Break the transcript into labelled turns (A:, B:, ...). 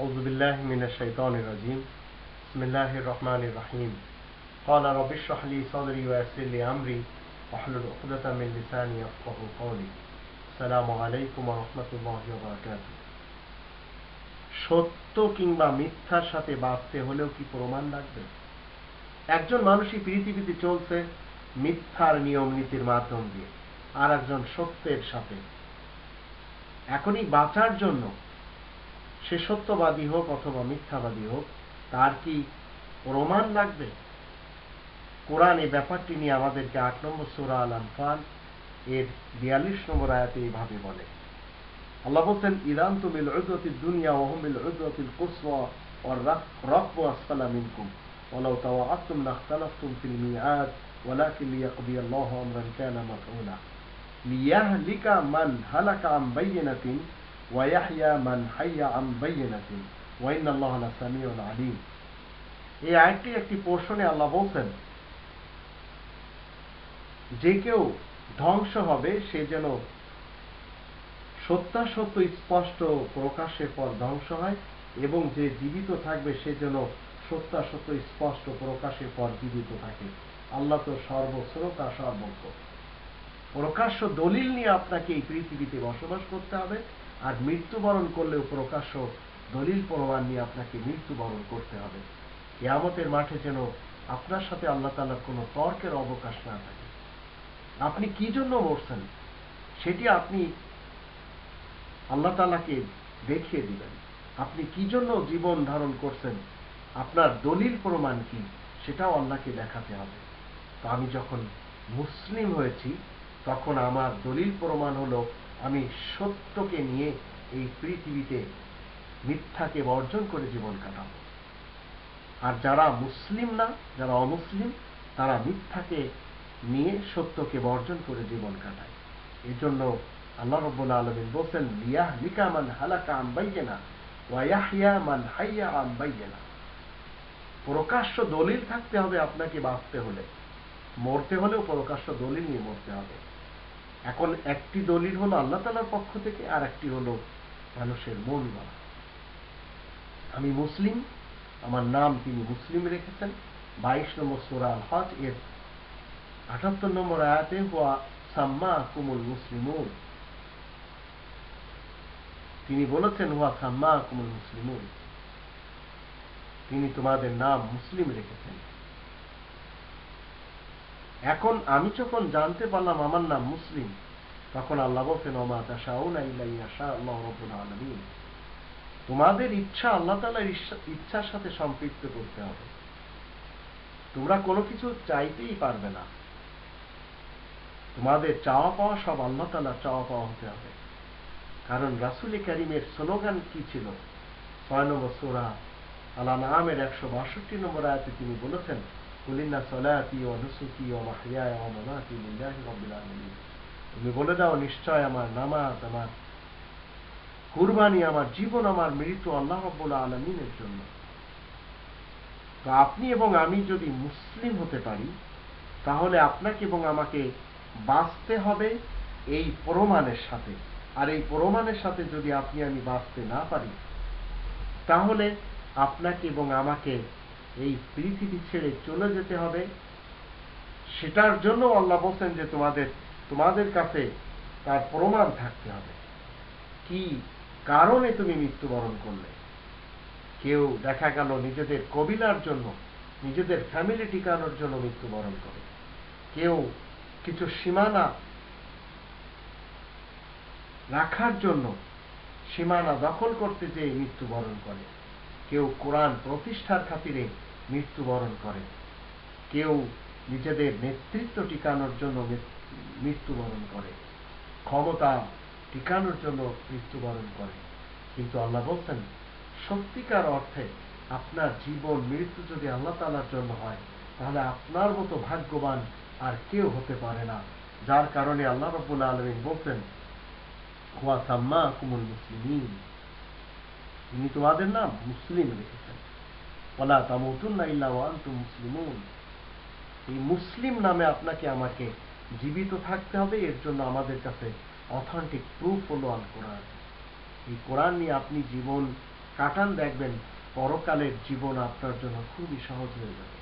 A: أعوذ بالله من الشيطان الرجيم بسم الله الرحمن الرحيم قال رب اشرح لي صدري ويسر لي أمري واحلل عقدة من لساني يفقه قولي السلام عليكم ورحمة الله وبركاته সত্য কিংবা মিথ্যার সাথে বাঁচতে হলেও কি প্রমাণ লাগবে একজন মানুষই পৃথিবীতে চলছে মিথ্যার নিয়ম নীতির মাধ্যম দিয়ে আর একজন সত্যের সাথে এখনই বাঁচার জন্য সে সত্যবাদী হোক অথবা মিথ্যাবাদী হোক তার কি প্রমাণ লাগবে কোরআন এই ব্যাপারটি নিয়ে আমাদেরকে আট নম্বর সুরা আল আনফাল এর বিয়াল্লিশ নম্বর আয়াতে এইভাবে বলে আল্লাহ বলছেন ইরান তুমিল উদ্রতির দুনিয়া ওহমিল উদ্রতিল কুসওয়া ওর রকব আসফালা মিনকুম ولو تواعدتم لاختلفتم في الميعاد ولكن ليقضي الله امرا كان مفعولا ليهلك من هلك عن بينة ওয়াইয়াহিয়া মান হাইয়া আম বাইয়াতিন ওয়াইন আল্লাহ সামিউল আলিম এই আয়াতটি একটি পোর্শনে আল্লাহ বলছেন, যে কেউ ধ্বংস হবে, সে যেন সত্যাসত্য স্পষ্ট প্রকাশের পর ধ্বংস হয়, এবং যে জীবিত থাকবে, সে যেন সত্যাসত্য স্পষ্ট প্রকাশের পর জীবিত থাকে। আল্লাহ তো সর্বশ্রোতা, সর্বজ্ঞ। প্রকাশ্য দলিল নিয়ে আপনাকে এই পৃথিবীতে বসবাস করতে হবে। আর মৃত্যুবরণ করলেও প্রকাশ্য দলিল প্রমাণ নিয়ে আপনাকে মৃত্যুবরণ করতে হবে। কেয়ামতের মাঠে যেন আপনার সাথে আল্লাহ তালার কোনো তর্কের অবকাশ না থাকে। আপনি কি জন্য মরছেন? সেটি আপনি আল্লাহ তালাকে দেখিয়ে দিবেন। আপনি কি জন্য জীবন ধারণ করছেন? আপনার দলিল প্রমাণ কি? সেটাও আল্লাহকে দেখাতে হবে। তো আমি যখন মুসলিম হয়েছি, তখন আমার দলিল প্রমাণ হলো আমি সত্যকে নিয়ে এই পৃথিবীতে মিথ্যাকে বর্জন করে জীবন কাটাবো। আর যারা মুসলিম না, যারা অমুসলিম, তারা মিথ্যাকে নিয়ে সত্যকে বর্জন করে জীবন কাটায়। এই জন্য আল্লাহ রব্বুল আলমিন বলছেন লিয়াহ লিকা মান হালাকা আম বাইয়েনা ওয়াহিয়া মান হাইয়া আম বাইয়েনা। প্রকাশ্য দলিল থাকতে হবে আপনাকে বাঁচতে হলে। মরতে হলেও প্রকাশ্য দলিল নিয়ে মরতে হবে। এখন একটি দলিল হলো আল্লাহ তালার পক্ষ থেকে, আর একটি হলো মানুষের মন গড়া আমি মুসলিম, আমার নাম তিনি মুসলিম রেখেছেন। বাইশ নম্বর সোরা হজ এর আটাত্তর নম্বর আয়াতে হওয়া সাম্মা কুমুল মুসলিমুন। তিনি বলেছেন, হুয়া সাম্মা কুমুল মুসলিমুন। তিনি তোমাদের নাম মুসলিম রেখেছেন। এখন আমি যখন জানতে পারলাম আমার নাম মুসলিম, তখন আল্লাহ বলছেন আল্লাহ তোমাদের ইচ্ছা আল্লাহ তাআলার ইচ্ছার সাথে সম্পৃক্ত করতে হবে। তোমরা কোনো কিছু চাইতেই পারবে না। তোমাদের চাওয়া পাওয়া সব আল্লাহ তাআলার চাওয়া পাওয়া হতে হবে। কারণ রাসূল করিমের স্লোগান কি ছিল? ছয় নম্বর সূরা আলা নামের একশো বাষট্টি নম্বর আয়াতে তিনি বলেছেন তুমি বলে দাও, নিশ্চয় আমার নামাজ, আমার কুরবানি, আমার জীবন, আমার মৃত্যু আল্লাহ রাব্বুল আলামিনের জন্য। আপনি এবং আমি যদি মুসলিম হতে পারি, তাহলে আপনাকে এবং আমাকে বাঁচতে হবে এই প্রমাণের সাথে। আর এই প্রমাণের সাথে যদি আপনি আমি বাঁচতে না পারি, তাহলে আপনাকে এবং আমাকে এই পৃথিবী ছেড়ে চলে যেতে হবে। সেটার জন্য আল্লাহ বলছেন যে তোমাদের তোমাদের কাছে তার প্রমাণ থাকতে হবে। কি কারণে তুমি মৃত্যুবরণ করলে? কেউ দেখা গেল নিজেদের কবিলার জন্য, নিজেদের ফ্যামিলি টিকানোর জন্য মৃত্যুবরণ করে। কেউ কিছু সীমানা রাখার জন্য সীমানা দখল করতে যেয়ে মৃত্যুবরণ করে। কেউ কোরআন প্রতিষ্ঠার খাতিরে মৃত্যুবরণ করে। কেউ নিজেদের নেতৃত্ব টিকানোর জন্য মৃত্যুবরণ করে। ক্ষমতা টিকানোর জন্য মৃত্যুবরণ করে। কিন্তু আল্লাহ বলছেন, সত্যিকার অর্থে আপনার জীবন মৃত্যু যদি আল্লাহ তালার জন্য হয়, তাহলে আপনার মতো ভাগ্যবান আর কেউ হতে পারে না। যার কারণে আল্লাহ রব্বুল আলমিন বলছেন, হুয়া সাম্মা কুমুল মুসলিমিন। তিনি তোমাদের নাম মুসলিম রেখেছেন। ওলা ওয়ান্তুম মুসলিমুন। এই মুসলিম নামে আপনাকে আমাকে জীবিত থাকতে হবে, এর জন্য আমাদের কাছে অথেন্টিক প্রুফ হলো আল কোরআন। এই কোরআন নিয়ে আপনি জীবন কাটান, দেখবেন পরকালের জীবন আপনার জন্য খুবই সহজ হয়ে যাবে।